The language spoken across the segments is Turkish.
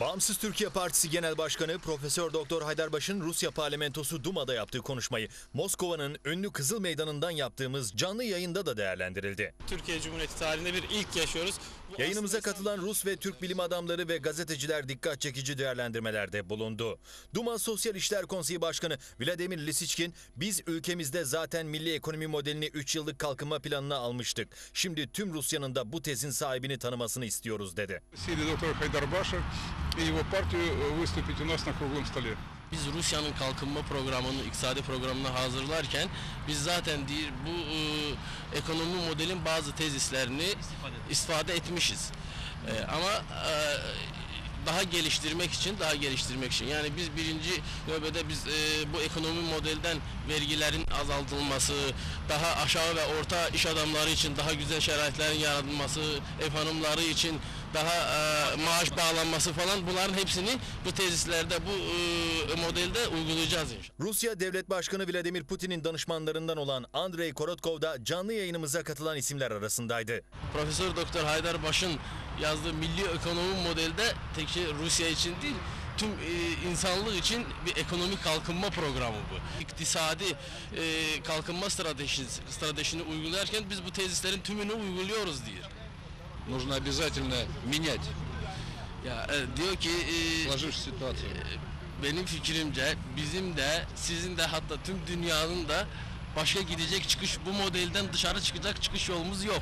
Bağımsız Türkiye Partisi Genel Başkanı Profesör Doktor Haydarbaş'ın Rusya Parlamentosu Duma'da yaptığı konuşmayı Moskova'nın ünlü Kızıl Meydanı'ndan yaptığımız canlı yayında da değerlendirildi. Türkiye Cumhuriyeti tarihinde bir ilk yaşıyoruz. Bu Yayınımıza katılan Rus ve Türk bilim adamları ve gazeteciler dikkat çekici değerlendirmelerde bulundu. Duma Sosyal İşler Konseyi Başkanı Vladimir Lisiçkin, biz ülkemizde zaten milli ekonomi modelini 3 yıllık kalkınma planına almıştık. Şimdi tüm Rusya'nın da bu tezin sahibini tanımasını istiyoruz dedi. Doktor Haydarbaş'a и его партию э, выступить у нас на круглом столе. Biz Rusya'nın kalkınma programını, iktisadi programını hazırlarken biz zaten değil, bu e, ekonomi modelin bazı tezislerini istifade etmişiz. E, ama e, daha geliştirmek için, daha geliştirmek için. Yani biz birinci nöbede biz e, bu ekonomi modelden vergilerin azaltılması, daha aşağı ve orta iş adamları için daha güzel şeraitlerin yaratılması, ev hanımları için daha e, maaş bağlanması falan bunların hepsini bu tesislerde bu e, modelde uygulayacağız inşallah. Rusya Devlet Başkanı Vladimir Putin'in danışmanlarından olan Andrei Korotkov da canlı yayınımıza katılan isimler arasındaydı. Profesör Doktor Haydar Baş'ın yazdığı milli ekonomi modelde tek şey Rusya için değil tüm e, insanlık için bir ekonomik kalkınma programı bu. İktisadi e, kalkınma stratejisi, stratejisini uygularken biz bu tezislerin tümünü uyguluyoruz diyor нужно обязательно менять Ya e, diyor ki e, сложившуюся ситуацию. benim fikrimce bizim de sizin de hatta tüm dünyanın da başka gidecek çıkış bu modelden dışarı çıkacak çıkış yolumuz yok.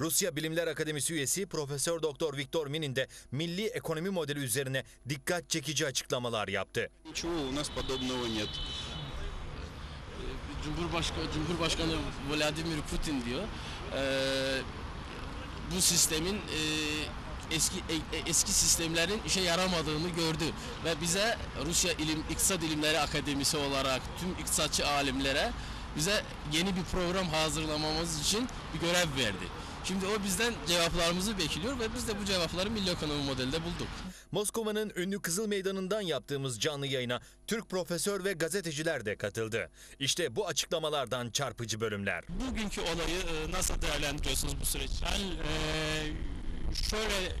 Rusya Bilimler Akademisi üyesi Profesör Doktor Viktor Minin de milli ekonomi modeli üzerine dikkat çekici açıklamalar yaptı. Ничего у нас подобного нет. Cumhurbaşkanı, Cumhurbaşkanı Vladimir Putin diyor. eee, bu sistemin eee, eski e- e- eski sistemlerin işe yaramadığını gördü ve bize Rusya İlim İktisat İlimleri Akademisi olarak tüm iktisatçı alimlere bize yeni bir program hazırlamamız için bir görev verdi. Şimdi o bizden cevaplarımızı bekliyor ve biz de bu cevapları milli ekonomi modelde bulduk. Moskova'nın ünlü Kızıl Meydanı'ndan yaptığımız canlı yayına Türk profesör ve gazeteciler de katıldı. İşte bu açıklamalardan çarpıcı bölümler. Bugünkü olayı e, nasıl değerlendiriyorsunuz bu süreç? Ben e, şöyle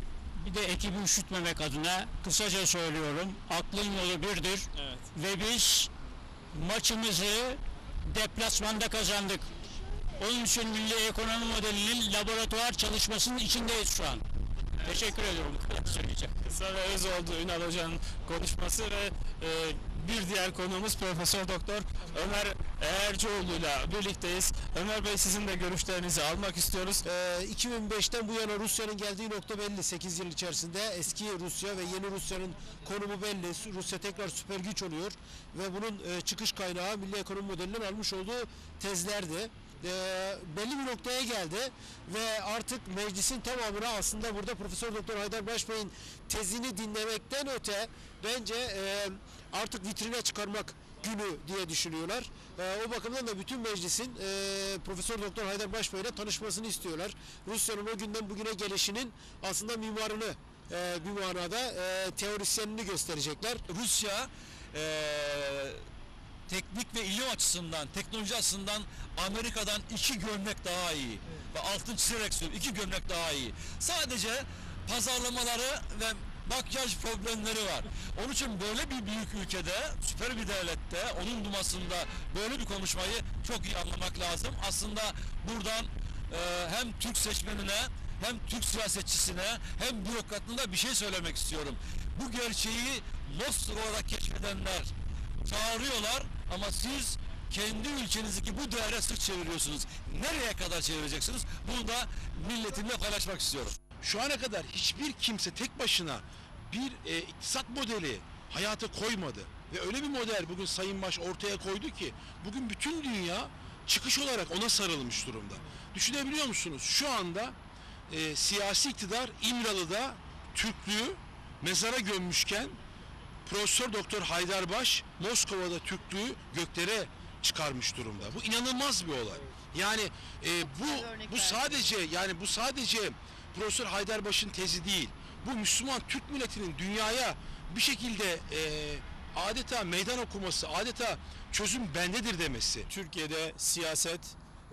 bir de ekibi üşütmemek adına kısaca söylüyorum. Aklın yolu birdir Evet. ve biz maçımızı deplasmanda kazandık. Onun için milli ekonomi modelinin laboratuvar çalışmasının içindeyiz şu an. Teşekkür ediyorum. Bu kadar söyleyeceğim. Kısa ve öz oldu Ünal Hoca'nın konuşması ve e, bir diğer konuğumuz Profesör Doktor Ömer Ercioğlu'yla birlikteyiz. Ömer Bey sizin de görüşlerinizi almak istiyoruz. Ee, 2005'ten bu yana Rusya'nın geldiği nokta belli 8 yıl içerisinde. Eski Rusya ve yeni Rusya'nın konumu belli. Rusya tekrar süper güç oluyor ve bunun e, çıkış kaynağı milli ekonomi modelinden almış olduğu tezlerdi. Ee, belli bir noktaya geldi ve artık meclisin tamamına aslında burada Profesör Doktor Haydar Başbey'in tezini dinlemekten öte bence e, artık vitrine çıkarmak günü diye düşünüyorlar. Ee, o bakımdan da bütün meclisin e, Profesör Doktor Haydar Başbey ile tanışmasını istiyorlar. Rusya'nın o günden bugüne gelişinin aslında mimarını e, bir manada e, teorisyenini gösterecekler. Rusya eee, teknik ve ilim açısından, teknoloji açısından Amerika'dan iki gömlek daha iyi. Ve altın çizerek söylüyorum, iki gömlek daha iyi. Sadece pazarlamaları ve makyaj problemleri var. Onun için böyle bir büyük ülkede, süper bir devlette, onun dumasında böyle bir konuşmayı çok iyi anlamak lazım. Aslında buradan eee, hem Türk seçmenine hem Türk siyasetçisine hem bürokratına bir şey söylemek istiyorum. Bu gerçeği Moskova'da keşfedenler çağırıyorlar ama siz kendi ülkenizdeki bu değere sırt çeviriyorsunuz. Nereye kadar çevireceksiniz? Bunu da milletimle paylaşmak istiyorum. Şu ana kadar hiçbir kimse tek başına bir e, iktisat modeli hayata koymadı. Ve öyle bir model bugün Sayın Baş ortaya koydu ki bugün bütün dünya çıkış olarak ona sarılmış durumda. Düşünebiliyor musunuz? Şu anda e, siyasi iktidar İmralı'da Türklüğü mezara gömmüşken Profesör Doktor Haydarbaş Moskova'da Türklüğü göklere çıkarmış durumda. Bu inanılmaz bir olay. Yani e, bu bu sadece yani bu sadece Profesör Haydarbaş'ın tezi değil. Bu Müslüman Türk milletinin dünyaya bir şekilde e, adeta meydan okuması, adeta çözüm bendedir demesi. Türkiye'de siyaset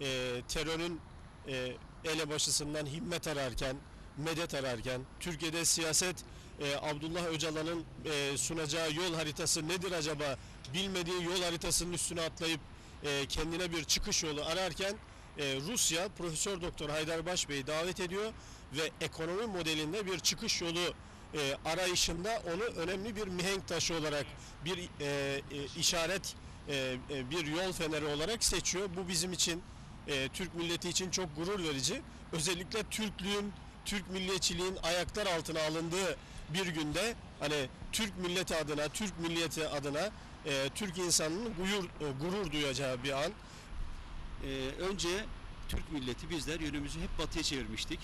e, terörün e, elebaşısından himmet ararken, medet ararken, Türkiye'de siyaset e, Abdullah Öcalan'ın e, sunacağı yol haritası nedir acaba bilmediği yol haritasının üstüne atlayıp e, kendine bir çıkış yolu ararken e, Rusya Profesör Doktor Haydarbaş Bey'i davet ediyor ve ekonomi modelinde bir çıkış yolu e, arayışında onu önemli bir mihenk taşı olarak bir e, e, işaret e, e, bir yol feneri olarak seçiyor. Bu bizim için e, Türk milleti için çok gurur verici. Özellikle Türklüğün, Türk milliyetçiliğin ayaklar altına alındığı bir günde hani Türk milleti adına, Türk milliyeti adına e, Türk insanının gurur, e, gurur duyacağı bir an. Ee, önce Türk milleti bizler yönümüzü hep batıya çevirmiştik.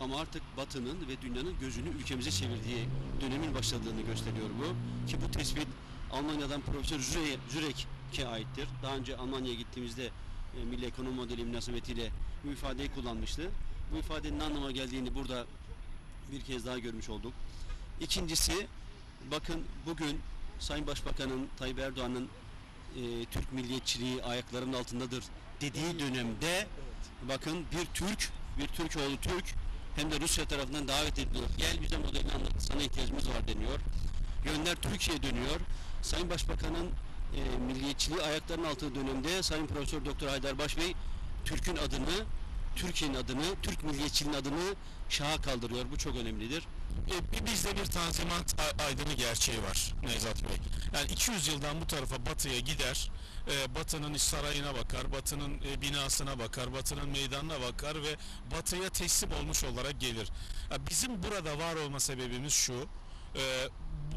Ama artık batının ve dünyanın gözünü ülkemize çevirdiği dönemin başladığını gösteriyor bu. Ki bu tespit Almanya'dan Profesör Züre- Zürek'e aittir. Daha önce Almanya'ya gittiğimizde e, Milli Ekonomi Modeli münasebetiyle bu ifadeyi kullanmıştı. Bu ifadenin anlama geldiğini burada bir kez daha görmüş olduk. İkincisi bakın bugün Sayın Başbakan'ın Tayyip Erdoğan'ın e, Türk milliyetçiliği ayaklarının altındadır dediği dönemde bakın bir Türk, bir Türk oğlu Türk hem de Rusya tarafından davet ediliyor. Gel bize modelini anlat, sana ihtiyacımız var deniyor. Yönler Türkiye'ye dönüyor. Sayın Başbakan'ın e, milliyetçiliği ayaklarının altında dönemde Sayın Profesör Doktor Haydar Baş Bey Türk'ün adını, Türkiye'nin adını, Türk milliyetçiliğinin adını şaha kaldırıyor. Bu çok önemlidir. E, bizde bir tanzimat aydını gerçeği var Nevzat Bey. Yani 200 yıldan bu tarafa batıya gider, e, batının sarayına bakar, batının e, binasına bakar, batının meydanına bakar ve batıya teslim olmuş olarak gelir. Ya bizim burada var olma sebebimiz şu, e,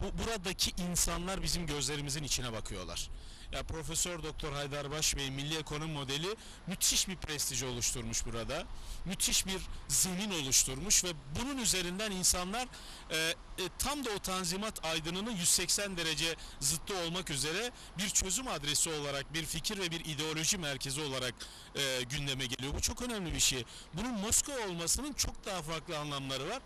bu, buradaki insanlar bizim gözlerimizin içine bakıyorlar. Ya Profesör Doktor Haydarbaş Bey Milli Ekonomi Modeli müthiş bir prestij oluşturmuş burada. Müthiş bir zemin oluşturmuş ve bunun üzerinden insanlar e, e, tam da o tanzimat aydınının 180 derece zıttı olmak üzere bir çözüm adresi olarak bir fikir ve bir ideoloji merkezi olarak e, gündeme geliyor. Bu çok önemli bir şey. Bunun Moskova olmasının çok daha farklı anlamları var.